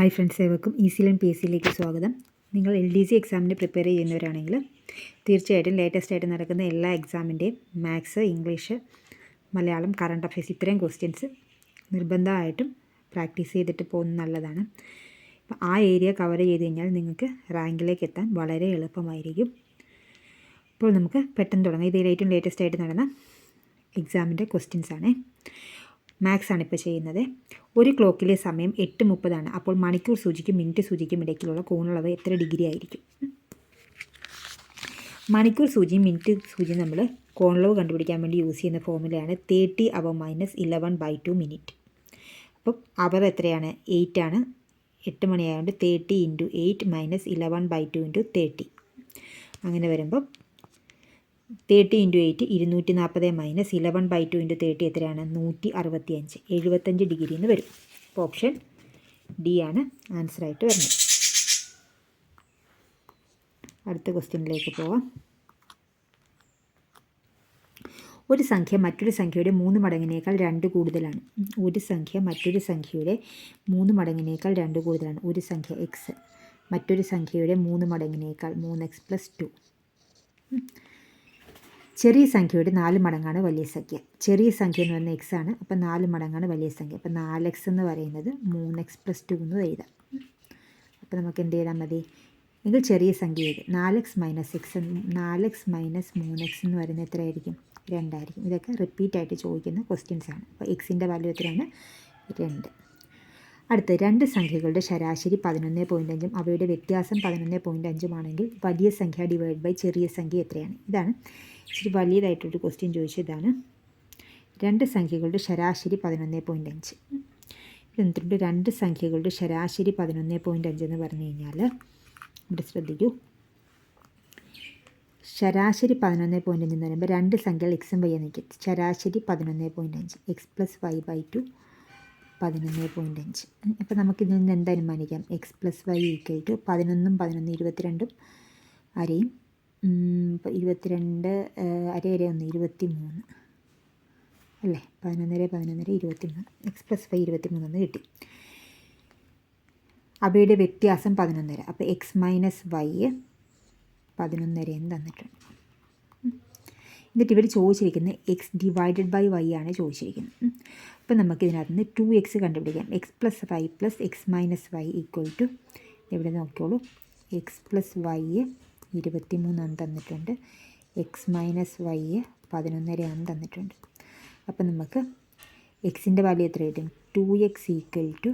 Hi friends ഏവർക്കും easy learn P S സ്വാഗതം. നിങ്ങൾ എൽ ഡി സി എക്സാമിന് പ്രിപ്പയർ ചെയ്യുന്നവരാണെങ്കിൽ തീർച്ചയായിട്ടും ലേറ്റസ്റ്റ് ആയിട്ട് നടക്കുന്ന എല്ലാ എക്സാമിന്റെയും maths English Malayalam current affairs ഇത്രയും ക്വസ്റ്റ്യൻസ് നിർബന്ധമായിട്ടും പ്രാക്ടീസ് ചെയ്തിട്ട് പോകുന്നത് നല്ലതാണ്. അപ്പോൾ ആ ഏരിയ കവർ ചെയ്ത് കഴിഞ്ഞാൽ നിങ്ങൾക്ക് റാങ്കിലേക്ക് എത്താൻ വളരെ എളുപ്പമായിരിക്കും. ഇപ്പോൾ നമുക്ക് പെട്ടെന്ന് തുടങ്ങാം. ഇത് ഏറ്റവും ലേറ്റസ്റ്റ് ആയിട്ട് നടന്ന എക്സാമിന്റെ ക്വസ്റ്റ്യൻസ് ആണ്. മാത്സ് ആണ് ഇപ്പോൾ ചെയ്യുന്നത്. ഒരു ക്ലോക്കിലെ സമയം എട്ട് മുപ്പതാണ് അപ്പോൾ മണിക്കൂർ സൂചിക്കും മിനിറ്റ് സൂചിക്കും ഇടയ്ക്കുള്ള കോണളവ് എത്ര ഡിഗ്രി ആയിരിക്കും? മണിക്കൂർ സൂചിയും മിനിറ്റ് സൂചിയും നമ്മൾ കോണളവ് കണ്ടുപിടിക്കാൻ വേണ്ടി യൂസ് ചെയ്യുന്ന ഫോർമുലയാണ് thirty hour minus eleven by two minute അപ്പം അവർ എത്രയാണ്? എയ്റ്റ് ആണ്. എട്ട് മണിയായതുകൊണ്ട് thirty into eight minus eleven by two into thirty അങ്ങനെ വരുമ്പോൾ തേർട്ടി ഇന്റു എയ്റ്റ് ഇരുന്നൂറ്റി നാൽപ്പത് minus eleven by two into thirty എത്രയാണ്? നൂറ്റി അറുപത്തി അഞ്ച് എഴുപത്തഞ്ച് ഡിഗ്രി എന്ന് വരും. അപ്പോൾ ഓപ്ഷൻ ഡി ആണ് ആൻസറായിട്ട് വരുന്നത്. അടുത്ത ക്വസ്റ്റ്യനിലേക്ക് പോവാം. ഒരു സംഖ്യ മറ്റൊരു സംഖ്യയുടെ മൂന്ന് മടങ്ങിനേക്കാൾ രണ്ട് കൂടുതലാണ്. ഒരു സംഖ്യ മറ്റൊരു സംഖ്യയുടെ മൂന്ന് മടങ്ങിനേക്കാൾ രണ്ട് കൂടുതലാണ്. ഒരു സംഖ്യ എക്സ് മറ്റൊരു സംഖ്യയുടെ മൂന്ന് മടങ്ങിനേക്കാൾ മൂന്ന് എക്സ് പ്ലസ് ടു ചെറിയ സംഖ്യയുടെ നാല് മടങ്ങാണ് വലിയ സംഖ്യ. ചെറിയ സംഖ്യ എന്ന് പറയുന്നത് എക്സ് ആണ്. അപ്പോൾ നാല് മടങ്ങാണ് വലിയ സംഖ്യ. അപ്പോൾ നാല് എക്സ് എന്ന് പറയുന്നത് മൂന്ന് എക്സ് പ്ലസ് ടു എന്ന് എഴുതാം. അപ്പോൾ നമുക്ക് എന്ത് ചെയ്താൽ മതി? എങ്കിൽ ചെറിയ സംഖ്യ എഴുതി. നാല് എക്സ് മൈനസ് എക്സ് നാല് എക്സ് മൈനസ് മൂന്ന് എക്സ് എന്ന് പറയുന്നത് എത്രയായിരിക്കും? രണ്ടായിരിക്കും. ഇതൊക്കെ റിപ്പീറ്റ് ആയിട്ട് ചോദിക്കുന്ന ക്വസ്റ്റ്യൻസ് ആണ്. അപ്പോൾ എക്സിന്റെ വാല്യൂ എത്രയാണ്? രണ്ട്. അടുത്ത് രണ്ട് സംഖ്യകളുടെ ശരാശരി പതിനൊന്ന് പോയിന്റ് അഞ്ചും അവയുടെ വ്യത്യാസം പതിനൊന്ന് പോയിന്റ് അഞ്ചുമാണെങ്കിൽ വലിയ സംഖ്യ ഡിവൈഡ് ബൈ ചെറിയ സംഖ്യ എത്രയാണ്? ഇതാണ്. ഇച്ചിരി വലിയതായിട്ടൊരു ക്വസ്റ്റ്യൻ ചോദിച്ചതാണ്. രണ്ട് സംഖ്യകളുടെ ശരാശരി പതിനൊന്ന് പോയിന്റ് അഞ്ച്. എന്നിട്ട് രണ്ട് സംഖ്യകളുടെ ശരാശരി പതിനൊന്ന് പോയിന്റ് അഞ്ച് എന്ന് പറഞ്ഞു കഴിഞ്ഞാൽ ഇവിടെ ശ്രദ്ധിക്കൂ. ശരാശരി പതിനൊന്ന് പോയിന്റ് അഞ്ച് എന്ന് പറയുമ്പോൾ രണ്ട് സംഖ്യകൾ എക്സും വൈ നിൽക്കും. ശരാശരി പതിനൊന്ന് പോയിന്റ് അഞ്ച്. X plus Y by two പതിനൊന്ന് പോയിന്റ് അഞ്ച്. അപ്പോൾ നമുക്കിതിൽ നിന്ന് എന്ത് അനുമാനിക്കാം? X plus Y equal to പതിനൊന്നും പതിനൊന്ന് ഇരുപത്തിരണ്ടും അരയും. ഇരുപത്തിരണ്ട് അര അര ഒന്ന് ഇരുപത്തി മൂന്ന് അല്ലേ? പതിനൊന്നര പതിനൊന്നര ഇരുപത്തി മൂന്ന് എക്സ് പ്ലസ് വൈ ഇരുപത്തി മൂന്നെന്ന് കിട്ടി. അവയുടെ വ്യത്യാസം പതിനൊന്നര. അപ്പോൾ എക്സ് മൈനസ് വൈ പതിനൊന്നരയെന്ന് തന്നിട്ടുണ്ട്. എന്നിട്ട് ഇവർ ചോദിച്ചിരിക്കുന്നത് എക്സ് ഡിവൈഡഡ് ബൈ വൈ ആണ് ചോദിച്ചിരിക്കുന്നത് അപ്പോൾ നമുക്ക് ഇതിനകത്ത് നിന്ന് ടു എക്സ് കണ്ടുപിടിക്കാം. X plus Y plus X minus Y equal to ഇവിടെ നോക്കിയോളൂ എക്സ് പ്ലസ് വൈ ഇരുപത്തി മൂന്നാണ് തന്നിട്ടുണ്ട്. എക്സ് മൈനസ് വൈ പതിനൊന്നരയാണ് തന്നിട്ടുണ്ട്. അപ്പം നമുക്ക് എക്സിന്റെ വാല്യൂ എത്ര കിട്ടും? ടു എക്സ് ഈക്വൽ ടു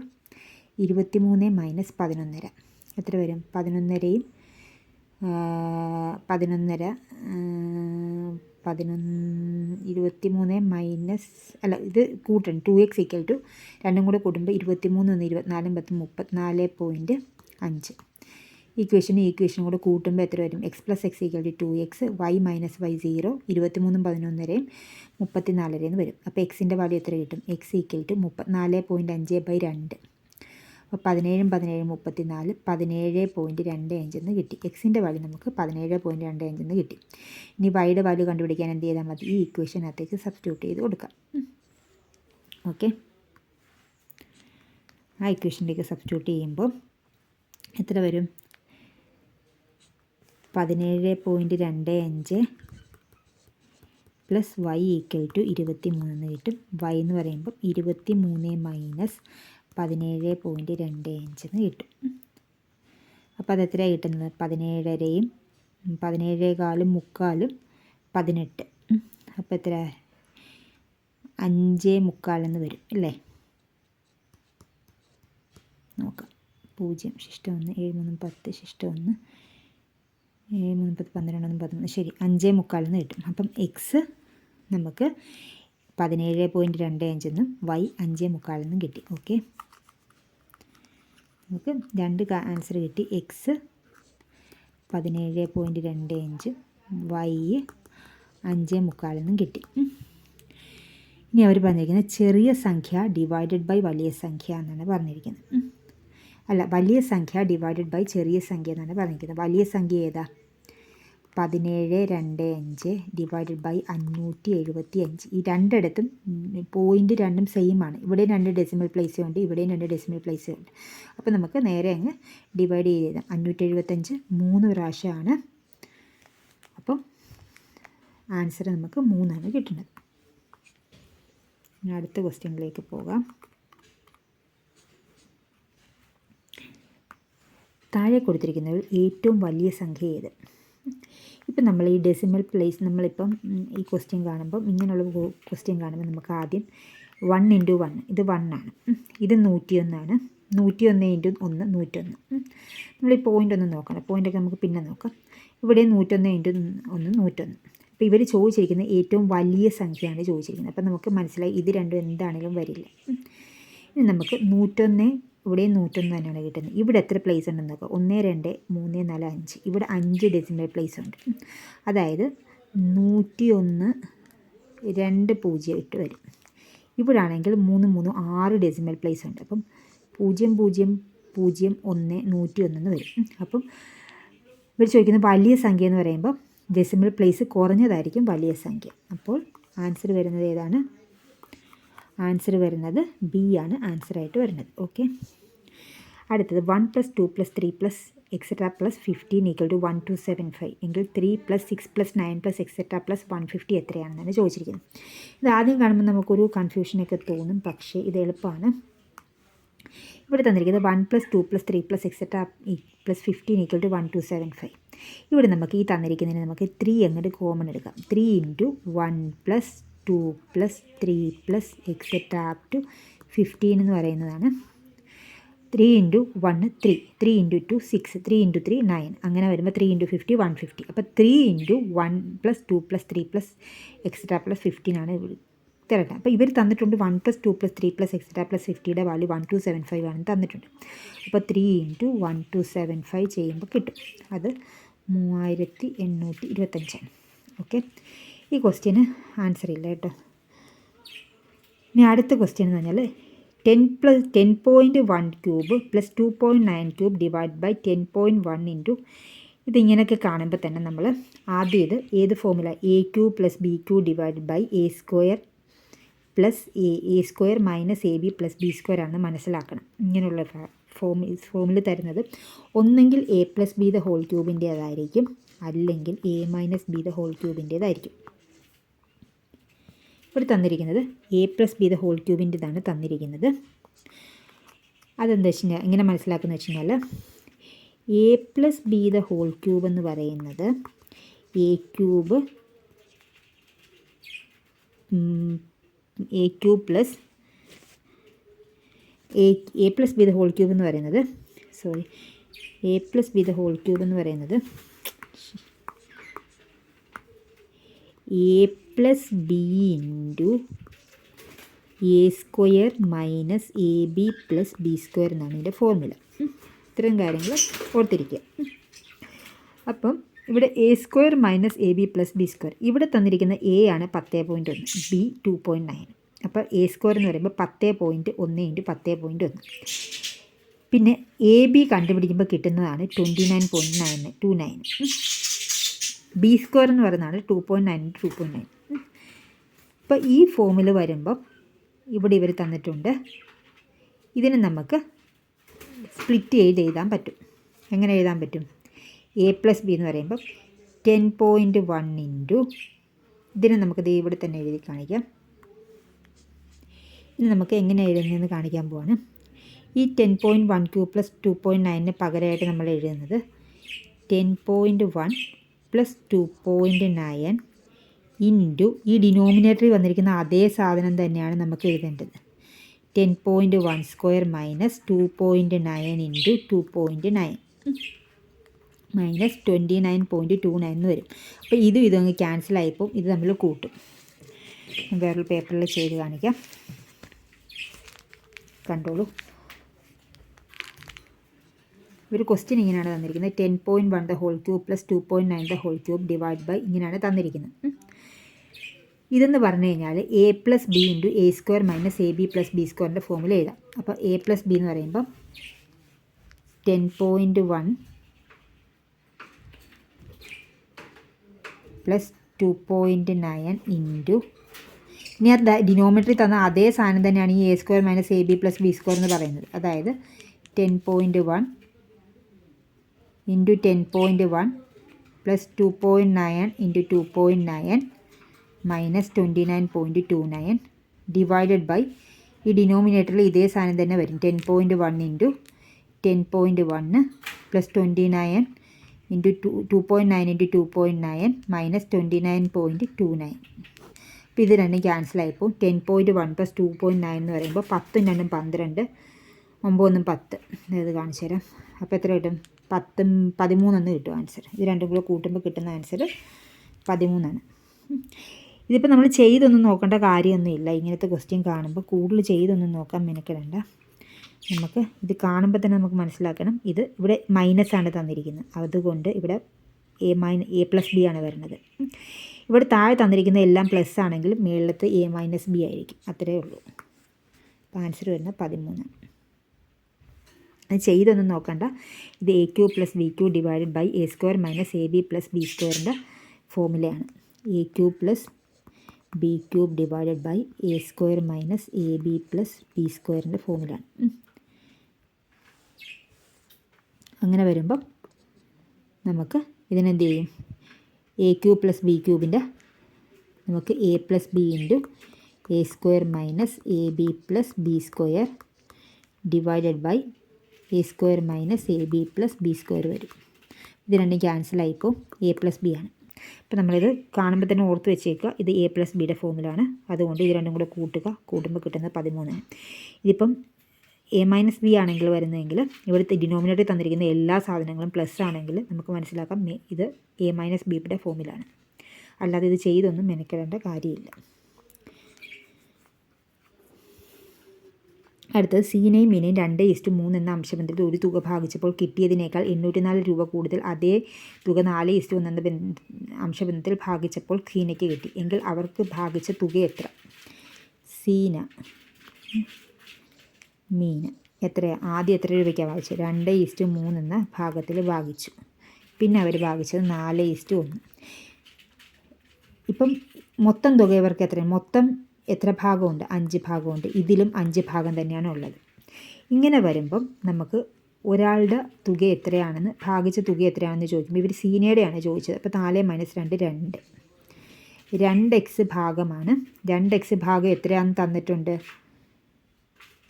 ഇരുപത്തി മൂന്ന് മൈനസ് പതിനൊന്നര. എത്ര വരും? പതിനൊന്നരയും പതിനൊന്നര പതിനൊന്ന് ഇരുപത്തി മൂന്ന് മൈനസ് അല്ല ഇത് കൂട്ടണം. ടു എക്സ് ഈക്വൽ ടു രണ്ടും കൂടെ കൂട്ടുമ്പോൾ ഇരുപത്തി മൂന്ന് ഒന്ന് ഇരുപത്തിനാലും പത്ത് മുപ്പത്തിനാല് പോയിന്റ് അഞ്ച്. ഈക്വേഷനും ഈക്വേഷനും കൂടെ കൂട്ടുമ്പോൾ എത്ര വരും? X plus X equal to two X Y minus Y zero ഇരുപത്തി മൂന്നും പതിനൊന്നരയും മുപ്പത്തിനാലരയും വരും. അപ്പോൾ എക്സിന്റെ വാല്യൂ എത്ര കിട്ടും? എക്സ് ഈക്വൽ ടു മുപ്പത്തിനാല് പോയിന്റ് അഞ്ച് ബൈ രണ്ട്. അപ്പോൾ പതിനേഴും പതിനേഴും മുപ്പത്തിനാല് പതിനേഴ് പോയിന്റ് രണ്ട് അഞ്ചെന്ന് കിട്ടി. എക്സിന്റെ വാല്യൂ നമുക്ക് പതിനേഴ് പോയിന്റ് രണ്ട് അഞ്ചെന്ന് കിട്ടി. ഇനി വൈയുടെ വാല്യൂ കണ്ടുപിടിക്കാൻ എന്ത് ചെയ്താൽ മതി? ഈ ഇക്വേഷനകത്തേക്ക് സബ്സ്റ്റിറ്റ്യൂട്ട് ചെയ്ത് കൊടുക്കാം. ഓക്കെ ആ ഇക്വേഷനിലേക്ക് സബ്സ്റ്റിറ്റ്യൂട്ട് ചെയ്യുമ്പോൾ എത്ര വരും? പതിനേഴ് പോയിന്റ് രണ്ട് അഞ്ച് പ്ലസ് വൈ ഈക്വൽ ടു ഇരുപത്തി മൂന്ന് കിട്ടും. വൈ എന്ന് പറയുമ്പോൾ ഇരുപത്തി മൂന്ന് മൈനസ് പതിനേഴ് പോയിന്റ് രണ്ട് അഞ്ചെന്ന് കിട്ടും. അപ്പോൾ അത് എത്രയാണ് കിട്ടുന്നത്? പതിനേഴരയും പതിനേഴേകാലും മുക്കാലും പതിനെട്ട്. അപ്പോൾ എത്ര അഞ്ച് മുക്കാലെന്ന് വരും അല്ലേ? നോക്കാം. പൂജ്യം ശിഷ്ടം ഒന്ന് ഏഴ് മൂന്ന് പത്ത് ശിഷ്ടം ഒന്ന് ഏഴ് മൂന്ന് പത്ത് പന്ത്രണ്ട് ഒന്ന് പതിമൂന്ന്. ശരി അഞ്ച് മുക്കാലെന്ന് കിട്ടും. അപ്പം എക്സ് നമുക്ക് പതിനേഴ് പോയിന്റ് രണ്ട് അഞ്ചെന്നും വൈ അഞ്ച് മുക്കാലെന്നും കിട്ടി. ഓക്കെ? നമുക്ക് രണ്ട് ആൻസർ കിട്ടി. എക്സ് പതിനേഴ് പോയിന്റ് രണ്ട് അഞ്ച് വൈ അഞ്ച് മുക്കാലെന്നും കിട്ടി. ഇനി അവർ പറഞ്ഞിരിക്കുന്നത് ചെറിയ സംഖ്യ ഡിവൈഡഡ് ബൈ വലിയ സംഖ്യ എന്നാണ് പറഞ്ഞിരിക്കുന്നത്. അല്ല വലിയ സംഖ്യ ഡിവൈഡഡ് ബൈ ചെറിയ സംഖ്യ എന്നാണ് പറഞ്ഞിരിക്കുന്നത്. വലിയ സംഖ്യ ഏതാ? പതിനേഴ് രണ്ട് അഞ്ച് ഡിവൈഡഡ് ബൈ അഞ്ഞൂറ്റി എഴുപത്തി അഞ്ച് ഈ രണ്ടിടത്തും പോയിന്റ് രണ്ടും സെയിം ആണ്. ഇവിടെയും രണ്ട് ഡെസിമൽ പ്ലേസും ഉണ്ട് ഇവിടെയും രണ്ട് ഡെസിമൽ പ്ലേസും ഉണ്ട്. അപ്പോൾ നമുക്ക് നേരെ അങ്ങ് ഡിവൈഡ് ചെയ്ത് എഴുതാം അഞ്ഞൂറ്റി എഴുപത്തഞ്ച് മൂന്ന് പ്രാവശ്യമാണ്. അപ്പം ആൻസർ നമുക്ക് മൂന്നാണ് കിട്ടുന്നത്. അടുത്ത ക്വസ്റ്റ്യനിലേക്ക് പോകാം. താഴെ കൊടുത്തിരിക്കുന്നതിൽ ഏറ്റവും വലിയ സംഖ്യ ഏത്? ഇപ്പം നമ്മൾ ഈ ഡെസിമൽ പ്ലേസ് നമ്മളിപ്പം ഈ ക്വസ്റ്റ്യൻ കാണുമ്പം ഇങ്ങനെയുള്ള ക്വസ്റ്റ്യൻ കാണുമ്പോൾ നമുക്ക് ആദ്യം വൺ ഇന്റു വൺ ഇത് ആണ്. ഇത് നൂറ്റിയൊന്നാണ്. നൂറ്റിയൊന്ന് ഇന്റു ഒന്ന് നൂറ്റൊന്ന്. നമ്മൾ ഈ പോയിന്റ് ഒന്ന് നോക്കണം. പോയിന്റൊക്കെ നമുക്ക് പിന്നെ നോക്കാം. ഇവിടെ നൂറ്റൊന്ന് ഇന്റു ഒന്ന് നൂറ്റൊന്ന്. അപ്പോൾ ഇവർ ചോദിച്ചിരിക്കുന്ന ഏറ്റവും വലിയ സംഖ്യയാണ് ചോദിച്ചിരിക്കുന്നത്. അപ്പം നമുക്ക് മനസ്സിലായി ഇത് രണ്ടും എന്താണെങ്കിലും വരില്ല. ഇനി നമുക്ക് നൂറ്റൊന്ന് ഇവിടെയും നൂറ്റൊന്ന് തന്നെയാണ് കിട്ടുന്നത്. ഇവിടെ എത്ര പ്ലേസ് ഉണ്ടെന്ന് നോക്കാം. ഒന്ന് രണ്ട് മൂന്ന് നാല് അഞ്ച്. ഇവിടെ അഞ്ച് ഡെസിമൽ പ്ലേസ് ഉണ്ട്. അതായത് നൂറ്റി ഒന്ന് രണ്ട് പൂജ്യം ഇട്ട് വരും. ഇവിടെ ആണെങ്കിൽ മൂന്ന് മൂന്ന് ആറ് ഡെസിമൽ പ്ലേസ് ഉണ്ട്. അപ്പം പൂജ്യം പൂജ്യം പൂജ്യം ഒന്ന് നൂറ്റി ഒന്നെന്ന് വരും. അപ്പം ഇവർ ചോദിക്കുന്ന വലിയ സംഖ്യ എന്ന് പറയുമ്പോൾ ഡെസിമൽ പ്ലേസ് കുറഞ്ഞതായിരിക്കും വലിയ സംഖ്യ. അപ്പോൾ ആൻസർ വരുന്നത് ഏതാണ്? ആൻസർ വരുന്നത് ബി ആണ് ആൻസർ ആയിട്ട് വരുന്നത്. ഓക്കെ. അടുത്തത് one plus two plus three plus etcetera plus fifteen equal to one two seven five എങ്കിൽ three plus six plus nine plus etcetera plus one fifty എത്രയാണെന്നാണ് ചോദിച്ചിരിക്കുന്നത് ഇത് ആദ്യം കാണുമ്പോൾ നമുക്കൊരു കൺഫ്യൂഷനൊക്കെ തോന്നും പക്ഷേ ഇത് എളുപ്പമാണ്. ഇവിടെ തന്നിരിക്കുന്നത് one plus two plus three plus etcetera plus fifteen equal to one two seven five ഇവിടെ നമുക്ക് ഈ തന്നിരിക്കുന്നതിന് നമുക്ക് ത്രീ അങ്ങോട്ട് കോമൺ എടുക്കാം? Three into one plus two plus three plus etcetera up to fifteen എന്ന് പറയുന്നതാണ്. Three into one three. Three into two six. Three into three nine. അങ്ങനെ വരുമ്പോൾ three into fifty one fifty. അപ്പോൾ three into one plus two plus three plus etcetera plus fifteen ആണ് തരട്ടെ അപ്പോൾ ഇവർ തന്നിട്ടുണ്ട് one plus two plus three plus etcetera plus ഫിഫ്റ്റിയുടെ value one two seven five ആണ് തന്നിട്ടുണ്ട്. അപ്പോൾ three into one two seven five ചെയ്യുമ്പോൾ കിട്ടും. അത് മൂവായിരത്തി എണ്ണൂറ്റി ഇരുപത്തഞ്ചാണ്. ഓക്കെ? ഈ ക്വസ്റ്റ്യന് ആൻസർ ഇല്ല കേട്ടോ. ഇനി അടുത്ത ക്വസ്റ്റ്യൻ എന്ന് പറഞ്ഞാൽ ten plus ten point one cube plus two point nine cube divide by ten point one into ഇതിങ്ങനെയൊക്കെ കാണുമ്പോൾ തന്നെ നമ്മൾ ആദ്യം ഇത് ഏത് formula A cube plus B cube divide by A square plus A A square minus A B plus B square ആണെന്ന് മനസ്സിലാക്കണം. ഇങ്ങനെയുള്ള form ഫോമിൽ തരുന്നത്. ഒന്നെങ്കിൽ A plus B the whole ക്യൂബിന്റേതായിരിക്കും അല്ലെങ്കിൽ A minus B the whole ക്യൂബിന്റേതായിരിക്കും ഇവിടെ തന്നിരിക്കുന്നത് A plus B the whole ക്യൂബിന്റെതാണ് തന്നിരിക്കുന്നത്. അതെന്താ വെച്ച് കഴിഞ്ഞാൽ എങ്ങനെ മനസ്സിലാക്കുന്നത് വെച്ച് കഴിഞ്ഞാൽ A plus B the whole cube എന്ന് പറയുന്നത് A cube A cube plus A A plus B the whole cube എന്ന് പറയുന്നത് sorry A plus B the whole cube എന്ന് പറയുന്നത് A plus B into A square minus A B plus B square എന്നാണ് ഇതിന്റെ formula ഇത്രയും കാര്യങ്ങൾ ഓർത്തിരിക്കുക. അപ്പം ഇവിടെ A square minus A B plus B square ഇവിടെ തന്നിരിക്കുന്ന എ ആണ് പത്ത് പോയിന്റ് ഒന്ന് ബി ടു പോയിന്റ് നയൻ അപ്പോൾ എ സ്ക്വയർ എന്ന് പറയുമ്പോൾ പത്ത് പോയിന്റ് ഒന്ന് ഇന്റു പത്ത് പോയിന്റ് ഒന്ന്. പിന്നെ എ ബി കണ്ടുപിടിക്കുമ്പോൾ കിട്ടുന്നതാണ് twenty nine point nine two nine B square എന്ന് പറയുന്നതാണ് two point nine two point nine. ഇപ്പോൾ ഈ ഫോമിൽ വരുമ്പം ഇവിടെ ഇവർ തന്നിട്ടുണ്ട്. ഇതിനെ നമുക്ക് സ്പ്ലിറ്റ് ചെയ്ത് എഴുതാൻ പറ്റും. എങ്ങനെ എഴുതാൻ പറ്റും? എ പ്ലസ് ബി എന്ന് പറയുമ്പോൾ ടെൻ പോയിന്റ് വൺ ഇന്റു ഇതിന് നമുക്ക് ദേ ഇവിടെ തന്നെ എഴുതി കാണിക്കാം. ഇനി നമുക്ക് എങ്ങനെ എഴുതുന്നതെന്ന് കാണിക്കാൻ പോവാണ്. ഈ ten point one cube plus two point നയനിന് പകരമായിട്ട് നമ്മൾ എഴുതുന്നത് ten point one plus two point nine into ഈ ഡിനോമിനേറ്ററിൽ വന്നിരിക്കുന്ന അതേ സാധനം തന്നെയാണ് നമുക്ക് എഴുതേണ്ടത്. Ten point one square minus two point nine into two point nine minus twenty nine point two nine എന്ന് വരും. അപ്പോൾ ഇതും ഇതും അങ്ങ് ക്യാൻസൽ ആയപ്പോൾ ഇത് തമ്മിൽ കൂട്ടും. വേറൊരു പേപ്പറിൽ ചെയ്ത് കാണിക്കാം. കണ്ടോളൂ. ഒരു ക്വസ്റ്റ്യൻ ഇങ്ങനെയാണ് തന്നിരിക്കുന്നത്. Ten point one the whole cube plus two point nine the whole cube divide by ഇങ്ങനെയാണ് തന്നിരിക്കുന്നത്. ഇതെന്ന് പറഞ്ഞു കഴിഞ്ഞാൽ A plus B into A square minus A B plus B സ്ക്വയറിന്റെ ഫോമിൽ എഴുതാം. അപ്പോൾ എ പ്ലസ് ബി എന്ന് പറയുമ്പം ten point one plus two point nine into ഇനി അത് ഡിനോമിനേറ്ററിൽ തന്ന അതേ സാധനം തന്നെയാണ് ഈ A square minus A B plus B square എന്ന് പറയുന്നത്. അതായത് ten point one into ten point one plus two point nine into two point nine minus twenty nine point two nine divided by ഈ ഡിനോമിനേറ്ററിൽ ഇതേ സാധനം തന്നെ വരും. Ten point one into ten point one plus twenty nine into two two point nine into two point nine minus twenty nine point two nine അപ്പോൾ ഇത് രണ്ടും ക്യാൻസലായിപ്പോൾ ten point one plus two point nine എന്ന് പറയുമ്പോൾ പത്തും രണ്ടും പന്ത്രണ്ട് ഒമ്പതൊന്നും പത്ത്. ഇത് കാണിച്ചു തരാം അപ്പോൾ എത്ര കിട്ടും? പത്തും പതിമൂന്നെന്ന് കിട്ടും ആൻസർ ഇത് രണ്ടും കൂടെ കൂട്ടുമ്പോൾ കിട്ടുന്ന ആൻസർ പതിമൂന്നാണ്. ഇതിപ്പോൾ നമ്മൾ ചെയ്തൊന്നും നോക്കേണ്ട കാര്യമൊന്നുമില്ല ഇങ്ങനത്തെ ക്വസ്റ്റ്യൻ കാണുമ്പോൾ കൂടുതൽ ചെയ്തൊന്നും നോക്കാൻ മെനക്കിടണ്ട. നമുക്ക് ഇത് കാണുമ്പോൾ തന്നെ നമുക്ക് മനസ്സിലാക്കണം. ഇത് ഇവിടെ മൈനസ് ആണ് തന്നിരിക്കുന്നത് അതുകൊണ്ട് ഇവിടെ എ മൈന എ പ്ലസ് ബി ആണ് വരുന്നത്. ഇവിടെ താഴെ തന്നിരിക്കുന്ന എല്ലാം പ്ലസ് ആണെങ്കിലും മേളിലത്ത് എ മൈനസ് ബി ആയിരിക്കും. അത്രയേ ഉള്ളൂ. അപ്പോൾ ആൻസർ വരുന്നത് പതിമൂന്ന് അത് ചെയ്തൊന്നും നോക്കണ്ട. ഇത് A cube plus B cube divided by A square minus A B plus B സ്ക്വയറിന്റെ ഫോമുലയാണ് A cube plus B cube divided by A square minus A B plus B സ്ക്വയറിന്റെ ഫോമുലയാണ് അങ്ങനെ വരുമ്പം നമുക്ക് ഇതിനെന്ത് ചെയ്യും? എ ക്യൂ പ്ലസ് ബി ക്യൂബിന്റെ നമുക്ക് A plus B into A square minus A B plus B square divided by A square minus A B plus B square വരും. ഇത് രണ്ടും ക്യാൻസൽ ആയിപ്പോൾ എ പ്ലസ് ബി ആണ്. അപ്പോൾ നമ്മളിത് കാണുമ്പോൾ തന്നെ ഓർത്ത് വെച്ചേക്കുക. ഇത് എ പ്ലസ് ബിയുടെ ഫോമിലാണ് അതുകൊണ്ട് ഇത് രണ്ടും കൂടെ കൂട്ടുക. കൂട്ടുമ്പോൾ കിട്ടുന്നത് പതിമൂന്നാണ് ഇതിപ്പം എ മൈനസ് ബി ആണെങ്കിൽ വരുന്നതെങ്കിൽ ഇവിടുത്തെ ഡിനോമിനേറ്റർ തന്നിരിക്കുന്ന എല്ലാ സാധനങ്ങളും പ്ലസ് ആണെങ്കിൽ നമുക്ക് മനസ്സിലാക്കാം. ഇത് എ മൈനസ് ബിയുടെ ഫോമിലാണ് അല്ലാതെ ഇത് ചെയ്തൊന്നും മെനക്കെടേണ്ട കാര്യമില്ല. അടുത്തത് സീനയും മീനയും രണ്ട് ഇസ്റ്റു മൂന്ന് എന്ന അംശബന്ധത്തിൽ ഒരു തുക ഭാഗിച്ചപ്പോൾ കിട്ടിയതിനേക്കാൾ എണ്ണൂറ്റി നാല് രൂപ കൂടുതൽ അതേ തുക നാല് ഇസ്റ്റു ഒന്ന് എന്ന അംശബന്ധത്തിൽ ഭാഗിച്ചപ്പോൾ സീനയ്ക്ക് കിട്ടി. എങ്കിൽ അവർക്ക് ഭാഗിച്ച തുക എത്ര? സീന മീന എത്രയാണ് ആദ്യം എത്ര രൂപയ്ക്കാണ് ഭാഗിച്ചത്? രണ്ട് ഈസ്റ്റ് മൂന്ന് എന്ന ഭാഗത്തിൽ ഭാഗിച്ചു. പിന്നെ അവർ ഭാഗിച്ചത് നാല് ഈസ്റ്റ് ഒന്ന്. ഇപ്പം മൊത്തം തുക ഇവർക്ക് എത്രയാണ് മൊത്തം എത്ര ഭാഗമുണ്ട്? അഞ്ച് ഭാഗമുണ്ട്. ഇതിലും അഞ്ച് ഭാഗം തന്നെയാണ് ഉള്ളത്. ഇങ്ങനെ വരുമ്പം നമുക്ക് ഒരാളുടെ തുക എത്രയാണെന്ന് ഭാഗിച്ച തുക എത്രയാണെന്ന് ചോദിക്കുമ്പോൾ ഇവർ സീനിയയുടെയാണ് ചോദിച്ചത്. അപ്പോൾ നാല് മൈനസ് രണ്ട് രണ്ട്. രണ്ട് എക്സ് ഭാഗമാണ്. രണ്ട് എക്സ് ഭാഗം എത്രയാണെന്ന് തന്നിട്ടുണ്ട്?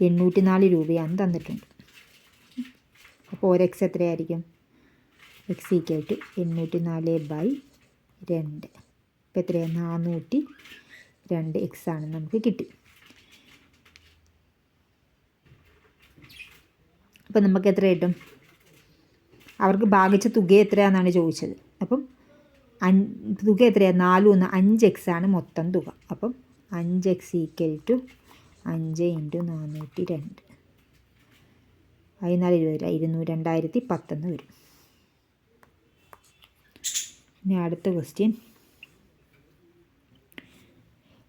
എണ്ണൂറ്റി നാല് രൂപയാണ് തന്നിട്ടുണ്ട്. അപ്പോൾ ഒരു എക്സ് എത്രയായിരിക്കും? എക്സ് ഈക്കായിട്ട് എണ്ണൂറ്റി നാല് ബൈ രണ്ട്. ഇപ്പോൾ എത്രയാണ് നാനൂറ്റി രണ്ട് എക്സ് ആണ് നമുക്ക് കിട്ടി. അപ്പം നമുക്ക് എത്ര കിട്ടും? അവർക്ക് ഭാഗിച്ച തുക എത്രയാണെന്നാണ് ചോദിച്ചത്. അപ്പം അഞ്ച് തുക എത്രയാണ് നാല് ഒന്ന് അഞ്ച് എക്സ് ആണ് മൊത്തം തുക. അപ്പം അഞ്ച് എക്സ് ഈക്വൽ ടു അഞ്ച് ഇന്റു നാനൂറ്റി രണ്ട്. പതിനാല് ഇരുപത് ഇരുന്നൂറ് രണ്ടായിരത്തി പത്തെന്ന് വരും. ഇനി അടുത്ത ക്വസ്റ്റ്യൻ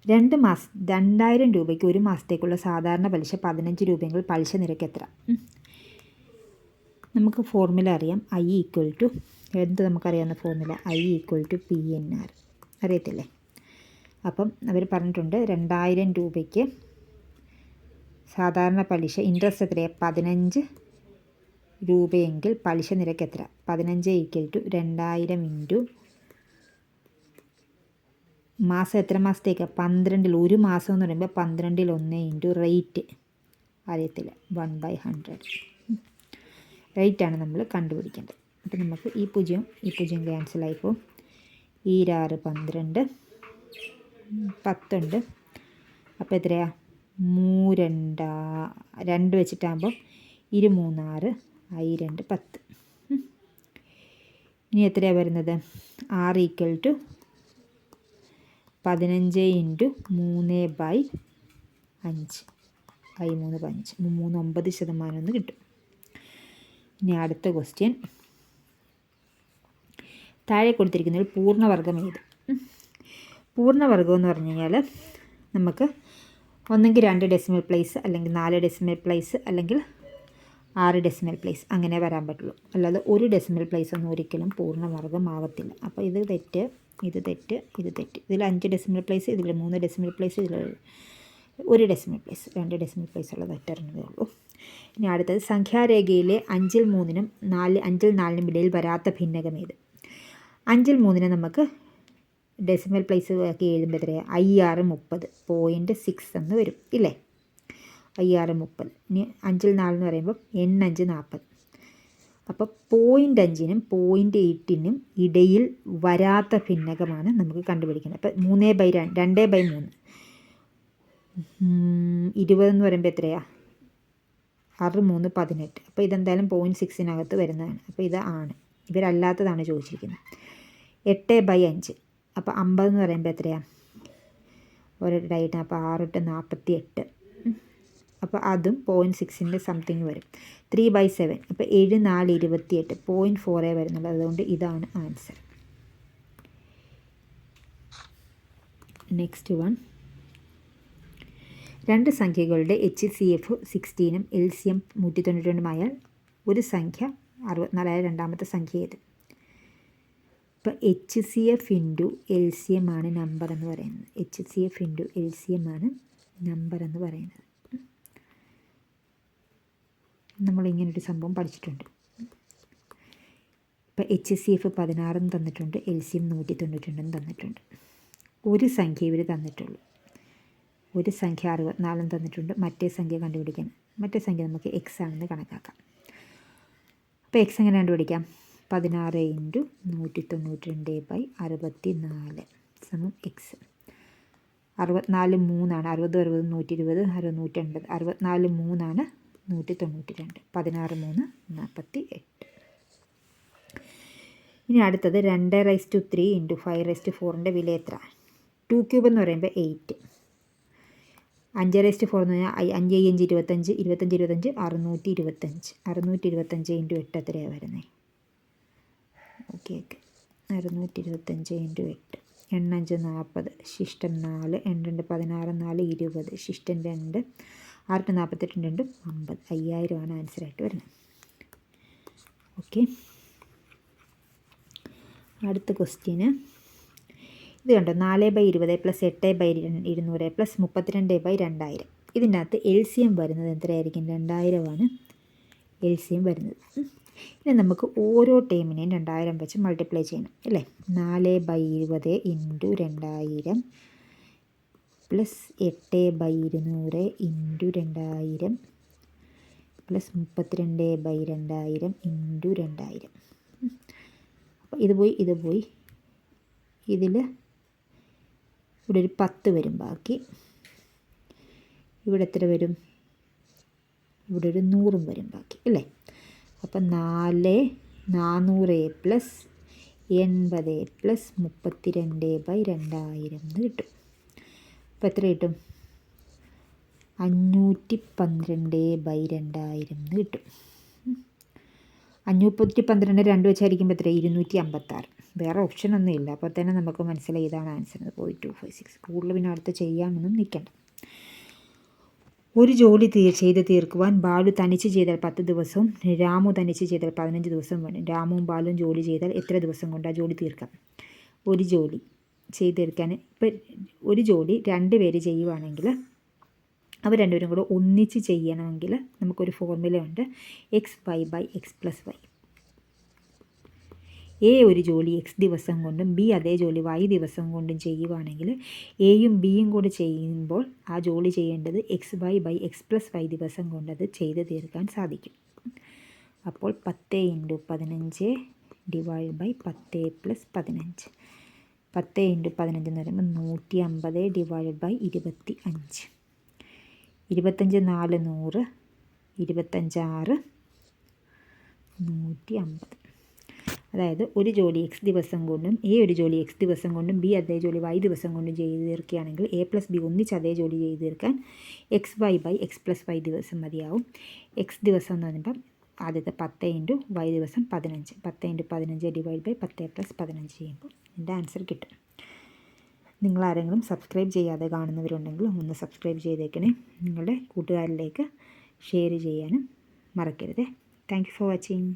രണ്ട് മാസം രണ്ടായിരം രൂപയ്ക്ക് ഒരു മാസത്തേക്കുള്ള സാധാരണ പലിശ പതിനഞ്ച് രൂപയെങ്കിൽ പലിശ നിരക്ക് എത്ര? നമുക്ക് ഫോർമുല അറിയാം. ഐ ഈക്വൽ ടു എന്ത് നമുക്കറിയാവുന്ന formula I equal to P N R അറിയത്തില്ലേ? അപ്പം അവർ പറഞ്ഞിട്ടുണ്ട് രണ്ടായിരം രൂപയ്ക്ക് സാധാരണ പലിശ ഇൻട്രസ്റ്റ് എത്രയാണ് പതിനഞ്ച് രൂപയെങ്കിൽ പലിശ നിരക്ക് എത്ര? പതിനഞ്ച് ഈക്വൽ ടു രണ്ടായിരം ഇന്റു മാസം എത്ര മാസത്തേക്ക്? പന്ത്രണ്ടിൽ ഒരു മാസം എന്ന് പറയുമ്പോൾ പന്ത്രണ്ടിൽ ഒന്ന് ഇന്റു റേറ്റ്. അറിയത്തില്ല വൺ ബൈ ഹൺഡ്രഡ് റേറ്റാണ് നമ്മൾ കണ്ടുപിടിക്കേണ്ടത്. അപ്പോൾ നമുക്ക് ഈ പൂജ്യം ഈ പൂജ്യം ക്യാൻസലായിപ്പോൾ ഈരാറ് പന്ത്രണ്ട് പത്തുണ്ട്. അപ്പോൾ എത്രയാണ് മൂരണ്ടാ രണ്ട് വെച്ചിട്ടാകുമ്പോൾ ഇരു മൂന്നാറ് ഐ രണ്ട് പത്ത്. ഇനി എത്രയാണ് വരുന്നത്? ആറ് ഈക്വൽ ടു പതിനഞ്ച് ഇന്റു മൂന്ന് ബൈ അഞ്ച്. ഐ മൂന്ന് പഞ്ച് മൂന്ന് ഒമ്പത് ശതമാനം എന്ന് കിട്ടും. ഇനി അടുത്ത ക്വസ്റ്റ്യൻ താഴെ കൊടുത്തിരിക്കുന്ന ഒരു പൂർണവർഗം ഏത്? പൂർണവർഗം എന്ന് പറഞ്ഞു കഴിഞ്ഞാൽ നമുക്ക് ഒന്നെങ്കിൽ രണ്ട് ഡെസിമൽ പ്ലേസ് അല്ലെങ്കിൽ നാല് ഡെസിമൽ പ്ലേസ് അല്ലെങ്കിൽ ആറ് ഡെസിമൽ പ്ലേസ് അങ്ങനെ വരാൻ പറ്റുള്ളൂ. അല്ലാതെ ഒരു ഡെസിമൽ പ്ലേസ് ഒന്നും ഒരിക്കലും പൂർണവർഗമാകത്തില്ല അപ്പോൾ ഇത് തെറ്റ്. ഇത് തെറ്റ് ഇത് തെറ്റ്. ഇതിൽ അഞ്ച് ഡെസിമൽ പ്ലേസ് ഇതിൽ മൂന്ന് ഡെസിമൽ പ്ലേസ് ഇതിൽ ഒരു ഡെസിമൽ പ്ലേസ് രണ്ട് ഡെസിമൽ പ്ലേസ് ഉള്ള തെറ്ററിഞ്ഞതേ ഉള്ളൂ. ഇനി അടുത്തത് സംഖ്യാരേഖയിലെ അഞ്ചിൽ മൂന്നിനും നാല് അഞ്ചിൽ നാലിനും ഇടയിൽ വരാത്ത ഭിന്നകം ഏത്? അഞ്ചിൽ മൂന്നിന് നമുക്ക് ഡെസിമൽ പ്ലേസ് ആക്കി എഴുതുമ്പോൾ എത്രയാണ് ഐ ആറ് മുപ്പത്. പോയിന്റ് സിക്സ് എന്ന് വരും ഇല്ലേ? ഐ ആറ് മുപ്പത്. ഇനി അഞ്ചിൽ നാലെന്ന് പറയുമ്പോൾ എണ്ണഞ്ച് നാൽപ്പത് അപ്പോൾ പോയിന്റ് അഞ്ചിനും പോയിന്റ് എയ്റ്റിനും ഇടയിൽ വരാത്ത ഭിന്നകമാണ് നമുക്ക് കണ്ടുപിടിക്കുന്നത് അപ്പോൾ മൂന്നേ ബൈ രണ്ട് രണ്ടേ ബൈ മൂന്ന്. ഇരുപതെന്ന് പറയുമ്പോൾ എത്രയാ? ആറ് മൂന്ന് പതിനെട്ട്. അപ്പോൾ ഇതെന്തായാലും പോയിന്റ് സിക്സിനകത്ത് വരുന്നതാണ്. അപ്പോൾ ഇത് ആണ്. ഇവരല്ലാത്തതാണ് ചോദിച്ചിരിക്കുന്നത്. എട്ട് ബൈ അഞ്ച്. അപ്പോൾ അമ്പത് എന്ന് പറയുമ്പോൾ എത്രയാണ് ഒരിട്ടായിട്ട് അപ്പോൾ ആറിട്ട് നാൽപ്പത്തി എട്ട് അപ്പോൾ അതും പോയിന്റ് സിക്സിന്റെ സംതിങ് വരും. ത്രീ ബൈ സെവൻ അപ്പോൾ ഏഴ് നാല് ഇരുപത്തിയെട്ട്. പോയിന്റ് ഫോറേ വരുന്നുള്ളൂ. അതുകൊണ്ട് ഇതാണ് ആൻസർ നെക്സ്റ്റ് വൺ രണ്ട് സംഖ്യകളുടെ എച്ച് സി എഫ് സിക്സ്റ്റീനും എൽ സി എം നൂറ്റി തൊണ്ണൂറ്റി രണ്ടുമായാൽ ഒരു സംഖ്യ അറുപത്തിനാലായ രണ്ടാമത്തെ സംഖ്യ ഏത്? ഇപ്പോൾ H C F into L C M ആണ് നമ്പർ എന്ന് പറയുന്നത്. H C F into L C M ആണ് നമ്പർ എന്ന് പറയുന്നത്. നമ്മൾ ഇങ്ങനൊരു സംഭവം പഠിച്ചിട്ടുണ്ട്. ഇപ്പോൾ എച്ച് സി എഫ് പതിനാറും തന്നിട്ടുണ്ട് എൽ സി എം നൂറ്റി തൊണ്ണൂറ്റിരണ്ടും തന്നിട്ടുണ്ട്. ഒരു സംഖ്യ ഇവർ തന്നിട്ടുള്ളൂ. ഒരു സംഖ്യ അറുപത്തിനാലും തന്നിട്ടുണ്ട്. മറ്റേ സംഖ്യ കണ്ടുപിടിക്കാൻ മറ്റേ സംഖ്യ നമുക്ക് എക്സ് ആണെന്ന് കണക്കാക്കാം. അപ്പോൾ എക്സ് എങ്ങനെ കണ്ടുപിടിക്കാം? പതിനാറ് ഇന്റു നൂറ്റി തൊണ്ണൂറ്റി രണ്ട് ബൈ അറുപത്തി നാല് സമം എക്സ് അറുപത്തിനാല് മൂന്നാണ്. അറുപത് അറുപത് നൂറ്റി ഇരുപത് അറുപത് നൂറ്റി എൺപത് അറുപത്തിനാല് മൂന്നാണ് നൂറ്റി തൊണ്ണൂറ്റി രണ്ട് പതിനാറ് മൂന്ന് നാൽപ്പത്തി എട്ട് ഇനി അടുത്തത് രണ്ട് rise to three into five rise to ഫോറിന്റെ വില എത്ര? ടു ക്യൂബ് എന്ന് പറയുമ്പോൾ എയ്റ്റ്. അഞ്ച് റൈസ് ടു ഫോർ എന്ന് പറഞ്ഞാൽ അഞ്ച് അഞ്ച് ഇരുപത്തഞ്ച് ഇരുപത്തഞ്ച് ഇരുപത്തഞ്ച് അറുന്നൂറ്റി ഇരുപത്തഞ്ച്. അറുന്നൂറ്റി ഇരുപത്തഞ്ച് ഇന്റു എട്ട് എത്രയാണ് വരുന്നത്? Okay okay. അറുന്നൂറ്റി ഇരുപത്തഞ്ച് ഇന്റു എട്ട്. എണ്ണഞ്ച് നാൽപ്പത്. ശിഷ്ടം നാല്. എണ്ണണ്ട് പതിനാറ് നാല് ഇരുപത്. ശിഷ്ടം രണ്ട് ആറ് നാൽപ്പത്തെട്ട് രണ്ടും അമ്പത് അയ്യായിരമാണ് ആൻസറായിട്ട് വരുന്നത്. ഓക്കെ അടുത്ത ക്വസ്റ്റ്യന് ഇത് കണ്ടോ? നാല് ബൈ ഇരുപത് പ്ലസ് എട്ട് ബൈ ഇരുന്നൂറ് പ്ലസ് മുപ്പത്തിരണ്ട് ബൈ രണ്ടായിരം. ഇതിന്റെ അകത്ത് എൽ സി എം വരുന്നത് എത്രയായിരിക്കും? രണ്ടായിരമാണ് എൽ സി എം വരുന്നത്. ഇനി നമുക്ക് ഓരോ ടേമിനെയും രണ്ടായിരം വെച്ച് മൾട്ടിപ്ലൈ ചെയ്യണം. അല്ലേ? നാല് ബൈ ഇരുപത് ഇന്റു രണ്ടായിരം പ്ലസ് എട്ട് ബൈ ഇരുന്നൂറ് ഇന്റു രണ്ടായിരം പ്ലസ് മുപ്പത്തിരണ്ട് ബൈ രണ്ടായിരം ഇന്റു രണ്ടായിരം. അപ്പോൾ ഇത് പോയി ഇത് പോയി. ഇതിൽ ഇവിടെ ഒരു പത്ത് വരും ബാക്കി. ഇവിടെ എത്ര വരും? ഇവിടെ ഒരു നൂറും വരും ബാക്കി അല്ലേ? അപ്പം നാല് നാനൂറ് പ്ലസ് എൺപത് പ്ലസ് മുപ്പത്തിരണ്ട് ബൈ രണ്ടായിരം എന്ന് കിട്ടും. അപ്പോൾ എത്ര കിട്ടും? അഞ്ഞൂറ്റി പന്ത്രണ്ട് ബൈ രണ്ടായിരം എന്ന് കിട്ടും. അഞ്ഞൂറ്റി പന്ത്രണ്ട് രണ്ട് വെച്ചായിരിക്കുമ്പോൾ എത്ര ഇരുന്നൂറ്റി അമ്പത്താറ് വേറെ ഓപ്ഷൻ ഒന്നും ഇല്ല. അപ്പോൾ തന്നെ നമുക്ക് മനസ്സിലായി ഇതാണ് answer point two five six കൂടുതൽ പിന്നെ അടുത്ത് ചെയ്യാനൊന്നും നിൽക്കണ്ട. ഒരു ജോലി തീ ചെയ്ത് തീർക്കുവാൻ ബാലു തനിച്ച് ചെയ്താൽ പത്ത് ദിവസവും രാമു തനിച്ച് ചെയ്താൽ പതിനഞ്ച് ദിവസം വേണം. രാമുവും ബാലുവും ജോലി ചെയ്താൽ എത്ര ദിവസം കൊണ്ട് ആ ജോലി തീർക്കാം? ഒരു ജോലി. ചെയ്തെടുക്കാൻ ഇപ്പം ഒരു ജോലി രണ്ട് പേര് ചെയ്യുവാണെങ്കിൽ അവർ രണ്ടുപേരും കൂടെ ഒന്നിച്ച് ചെയ്യണമെങ്കിൽ നമുക്കൊരു ഫോർമുലയുണ്ട് X Y by X plus Y A ഒരു ജോലി എക്സ് ദിവസം കൊണ്ടും ബി അതേ ജോലി വൈ ദിവസം കൊണ്ടും ചെയ്യുവാണെങ്കിൽ എയും ബിയും കൂടെ ചെയ്യുമ്പോൾ ആ ജോലി ചെയ്യേണ്ടത് X Y by X plus Y ദിവസം കൊണ്ട് അത് ചെയ്ത് തീർക്കാൻ സാധിക്കും. അപ്പോൾ പത്ത് ഇന്റു പതിനഞ്ച് ഡിവൈഡ് ബൈ പത്ത് പ്ലസ് പതിനഞ്ച്. പത്ത് ഇന്റു പതിനഞ്ച് എന്ന് പറയുമ്പോൾ നൂറ്റി അമ്പത് ഡിവൈഡ് ബൈ ഇരുപത്തി അഞ്ച് ഇരുപത്തഞ്ച് നാല് നൂറ് ഇരുപത്തഞ്ചാറ് നൂറ്റി അമ്പത് അതായത് ഒരു ജോലി എക്സ് ദിവസം കൊണ്ടും എ ഒരു ജോലി എക്സ് ദിവസം കൊണ്ടും ബി അതേ ജോലി വൈ ദിവസം കൊണ്ടും ചെയ്തു തീർക്കുകയാണെങ്കിൽ എ പ്ലസ് ബി ഒന്നിച്ച് അതേ ജോലി ചെയ്തു തീർക്കാൻ X Y by X plus Y ദിവസം മതിയാവും. എക്സ് ദിവസം എന്ന് പറയുമ്പം ആദ്യത്തെ പത്ത് ഇന്റു വൈ ദിവസം പതിനഞ്ച്. പത്ത് ഇന്റു പതിനഞ്ച് ഡിവൈഡ് ബൈ പത്ത് പ്ലസ് പതിനഞ്ച് ചെയ്യുമ്പോൾ എന്റെ ആൻസർ കിട്ടും. നിങ്ങൾ ആരെങ്കിലും സബ്സ്ക്രൈബ് ചെയ്യാതെ കാണുന്നവരുണ്ടെങ്കിൽ ഒന്ന് സബ്സ്ക്രൈബ് ചെയ്തേക്കണേ. നിങ്ങളുടെ കൂട്ടുകാരിലേക്ക് ഷെയർ ചെയ്യാനും മറക്കരുത്. Thank you for watching